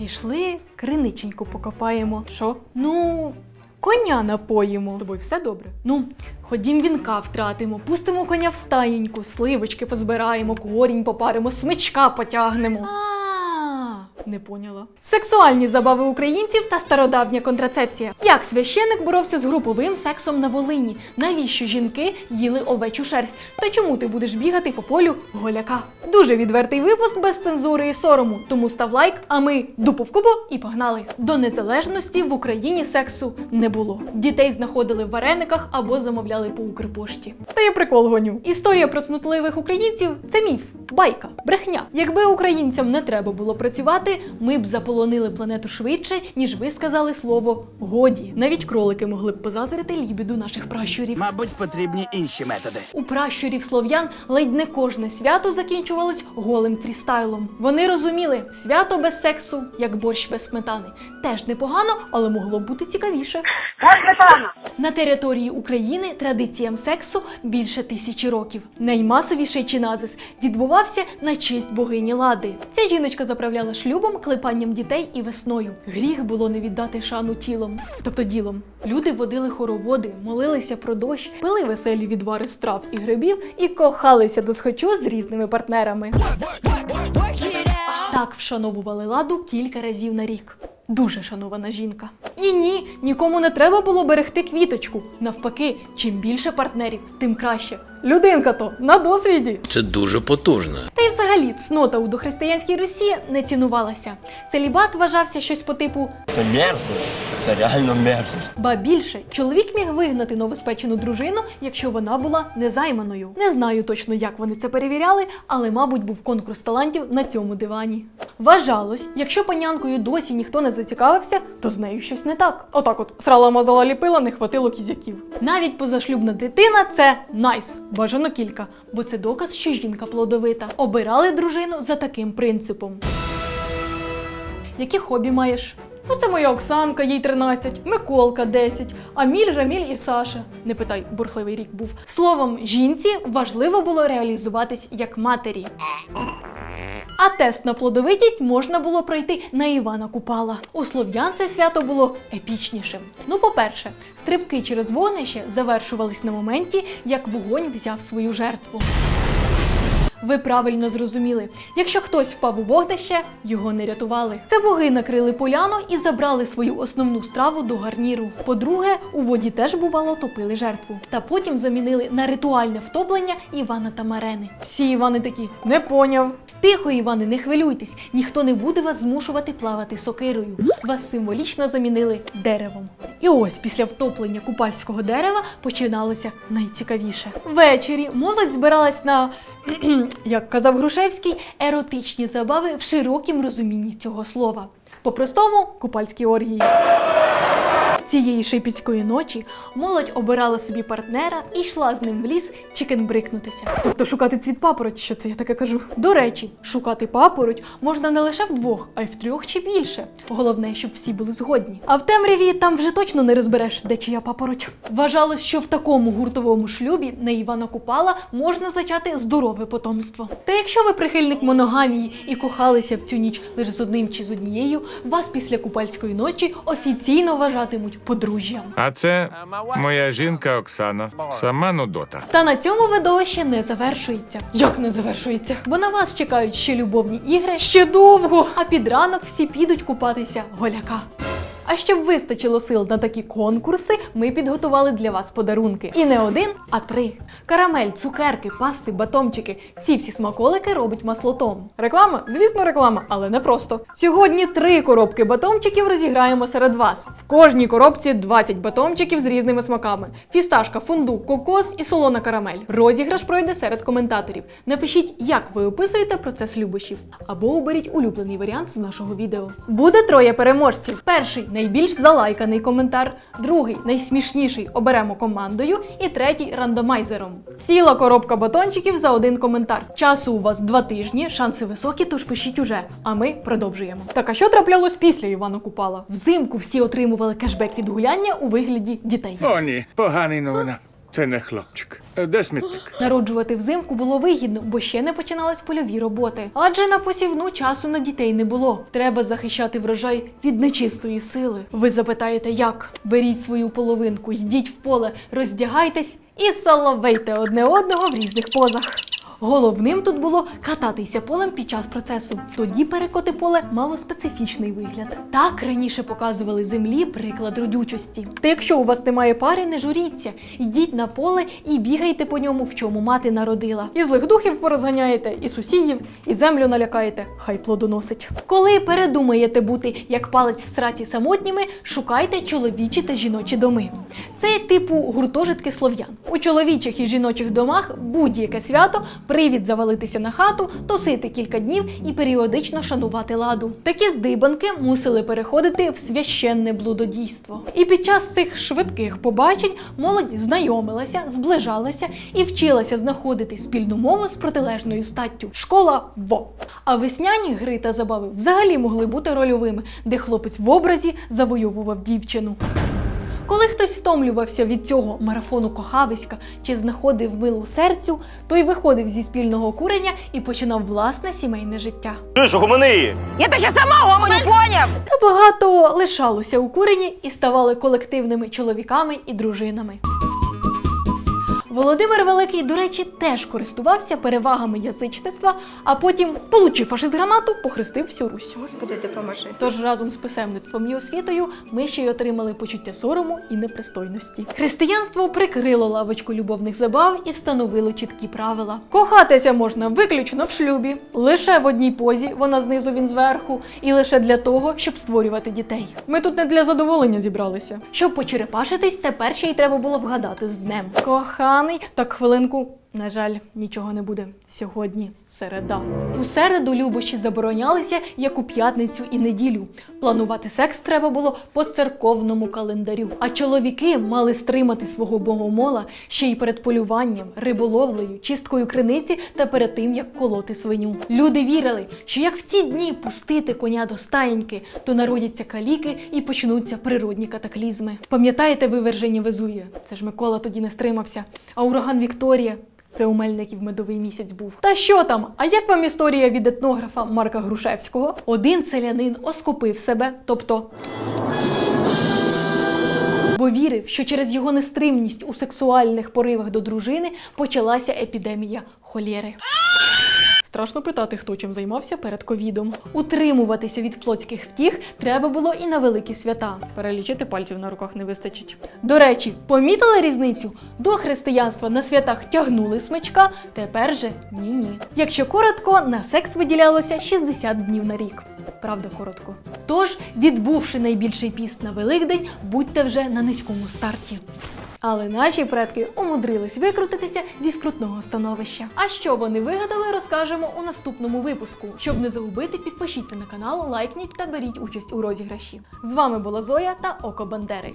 Пішли, криниченьку покопаємо. Що? Ну, коня напоїмо. З тобою все добре? Ну, ходім вінка втратимо, пустимо коня в стаєньку, сливочки позбираємо, корінь попаримо, смичка потягнемо. Не поняла. Сексуальні забави українців та стародавня контрацепція. Як священик боровся з груповим сексом на Волині? Навіщо жінки їли овечу шерсть? Та чому ти будеш бігати по полю голяка? Дуже відвертий випуск без цензури і сорому. Тому став лайк, а ми дупу в кубу і погнали. До незалежності в Україні сексу не було. Дітей знаходили в варениках або замовляли по Укрпошті. Та я прикол гоню. Історія про цнотливих українців це міф, байка, брехня. Якби українцям не треба було працювати, ми б заполонили планету швидше, ніж ви сказали слово годі. Навіть кролики могли б позазрити лібіду наших пращурів. Мабуть, потрібні інші методи. У пращурів слов'ян ледь не кожне свято закінчувалось голим фрістайлом. Вони розуміли, свято без сексу, як борщ без сметани. Теж непогано, але могло б бути цікавіше. На території України традиціям сексу більше тисячі років. Наймасовіший чиназис відбувався на честь богині Лади. Ця жіночка заправляла шлюбом, клепанням дітей і весною. Гріх було не віддати шану тілом, тобто ділом. Люди водили хороводи, молилися про дощ, пили веселі відвари з трав і грибів і кохалися до схочу з різними партнерами. Так вшановували ладу кілька разів на рік. Дуже шанована жінка. І ні, нікому не треба було берегти квіточку. Навпаки, чим більше партнерів, тим краще. Людинка то на досвіді. Це дуже потужно. Та й взагалі цнота у дохристиянській Росії не цінувалася. Целібат вважався щось по типу Це мерзость. Це реально мерзость. Ба більше, чоловік міг вигнати новоспечену дружину, якщо вона була незайманою. Не знаю точно, як вони це перевіряли, але, мабуть, був конкурс талантів на цьому дивані. Вважалось, якщо панянкою досі ніхто не зацікавився, то з нею щось не так. Отак от срала мазала ліпила, не хватило кізяків. Навіть позашлюбна дитина це найс, бажано кілька, бо це доказ, що жінка плодовита. Обирали дружину за таким принципом. Які хобі маєш? Ну, це моя Оксанка, їй 13, Миколка 10, Аміль, Раміль і Саша. Не питай, бурхливий рік був. Словом, жінці важливо було реалізуватись як матері. А тест на плодовитість можна було пройти на Івана Купала. У слов'ян це свято було епічнішим. Ну, по-перше, стрибки через вогнище завершувались на моменті, як вогонь взяв свою жертву. Ви правильно зрозуміли, якщо хтось впав у вогнище, його не рятували. Це боги накрили поляну і забрали свою основну страву до гарніру. По-друге, у воді теж бувало топили жертву. Та потім замінили на ритуальне втоплення Івана та Марени. Всі Івани такі не поняв. Тихо, Івани, не хвилюйтесь, ніхто не буде вас змушувати плавати сокирою. Вас символічно замінили деревом. І ось після втоплення купальського дерева починалося найцікавіше. Ввечері молодь збиралась на, як казав Грушевський, еротичні забави в широкім розумінні цього слова. По-простому купальські оргії. Цієї шипіцької ночі молодь обирала собі партнера і йшла з ним в ліс чикенбрикнутися. Тобто шукати цвіт папороть, що це я таке кажу. До речі, шукати папороть можна не лише вдвох, а й втрьох чи більше. Головне, щоб всі були згодні. А в темряві там вже точно не розбереш, де чия папороть. Вважалось, що в такому гуртовому шлюбі на Івана Купала можна зачати здорове потомство. Та якщо ви прихильник моногамії і кохалися в цю ніч лише з одним чи з однією, вас після купальської ночі офіційно вважатимуть подружжям. А це моя жінка Оксана, сама Нудота. Та на цьому видовище не завершується. Як не завершується? Бо на вас чекають ще любовні ігри ще довго, а під ранок всі підуть купатися голяка. А щоб вистачило сил на такі конкурси, ми підготували для вас подарунки. І не один, а три: карамель, цукерки, пасти, батончики. Ці всі смаколики робить маслотом. Реклама? Звісно, реклама, але не просто. Сьогодні три коробки батончиків розіграємо серед вас. В кожній коробці 20 батончиків з різними смаками: фісташка, фундук, кокос і солона карамель. Розіграш пройде серед коментаторів. Напишіть, як ви описуєте процес любощів, або оберіть улюблений варіант з нашого відео. Буде троє переможців. Перший найбільш залайканий коментар, другий найсмішніший оберемо командою, і третій рандомайзером. Ціла коробка батончиків за один коментар. Часу у вас два тижні, шанси високі, тож пишіть уже. А ми продовжуємо. Так а що траплялось після Івана Купала? Взимку всі отримували кешбек від гуляння у вигляді дітей. О, ні, поганий новина. Це не хлопчик. Е, Де смітник? Народжувати взимку було вигідно, бо ще не починались польові роботи. Адже на посівну часу на дітей не було. Треба захищати врожай від нечистої сили. Ви запитаєте, як? Беріть свою половинку, йдіть в поле, роздягайтесь і соловейте одне одного в різних позах. Головним тут було кататися полем під час процесу. Тоді перекоти поле мало специфічний вигляд. Так раніше показували землі приклад родючості. Та якщо у вас немає пари, не журіться, йдіть на поле і бігайте по ньому, в чому мати народила. І злих духів порозганяєте, і сусідів, і землю налякаєте, хай плодоносить. Коли передумаєте бути як палець в сраці самотніми, шукайте чоловічі та жіночі доми. Це типу гуртожитки слов'ян. У чоловічих і жіночих домах будь-яке свято привід завалитися на хату, тусити кілька днів і періодично шанувати ладу. Такі здибанки мусили переходити в священне блудодійство. І під час цих швидких побачень молодь знайомилася, зближалася і вчилася знаходити спільну мову з протилежною статтю. Школа во. А весняні гри та забави взагалі могли бути рольовими, де хлопець в образі завойовував дівчину. Коли хтось втомлювався від цього марафону кохависька чи знаходив милу серцю, той виходив зі спільного курення і починав власне сімейне життя. Чуєш, гумани! Я-то ще сама гомоню, поняв! понял. Та багато лишалося у курені і ставали колективними чоловіками і дружинами. Володимир Великий, до речі, теж користувався перевагами язичництва, а потім, получив фашист гранату, похрестив всю Русь. Господи, допоможи. Тож разом з писемництвом і освітою ми ще й отримали почуття сорому і непристойності. Християнство прикрило лавочку любовних забав і встановило чіткі правила. Кохатися можна виключно в шлюбі, лише в одній позі, вона знизу, він зверху, і лише для того, щоб створювати дітей. Ми тут не для задоволення зібралися. Щоб почерепашитись, тепер ще й треба було вгадати з днем. Коханий, так хвилинку. На жаль, нічого не буде сьогодні. Середа. У середу любощі заборонялися, як у п'ятницю і неділю. Планувати секс треба було по церковному календарю. А чоловіки мали стримати свого богомола ще й перед полюванням, риболовлею, чисткою криниці та перед тим, як колоти свиню. Люди вірили, що як в ці дні пустити коня до стаєньки, то народяться каліки і почнуться природні катаклізми. Пам'ятаєте виверження Везуя? Це ж Микола тоді не стримався. А ураган Вікторія. Це у Мельників медовий місяць був. Та що там? А як вам історія від етнографа Марка Грушевського? Один селянин оскопив себе, тобто. Бо вірив, що через його нестримність у сексуальних поривах до дружини почалася епідемія холєри. Страшно питати, хто чим займався перед ковідом. Утримуватися від плотських втіх треба було і на великі свята. Перелічити пальців на руках не вистачить. До речі, помітили різницю? До християнства на святах тягнули смичка, тепер же ні-ні. Якщо коротко, на секс виділялося 60 днів на рік. Правда, коротко. Тож, відбувши найбільший піст на Великдень, будьте вже на низькому старті. Але наші предки умудрились викрутитися зі скрутного становища. А що вони вигадали, розкажемо у наступному випуску. Щоб не загубити, підпишіться на канал, лайкніть та беріть участь у розіграші. З вами була Зоя та Око Бандери.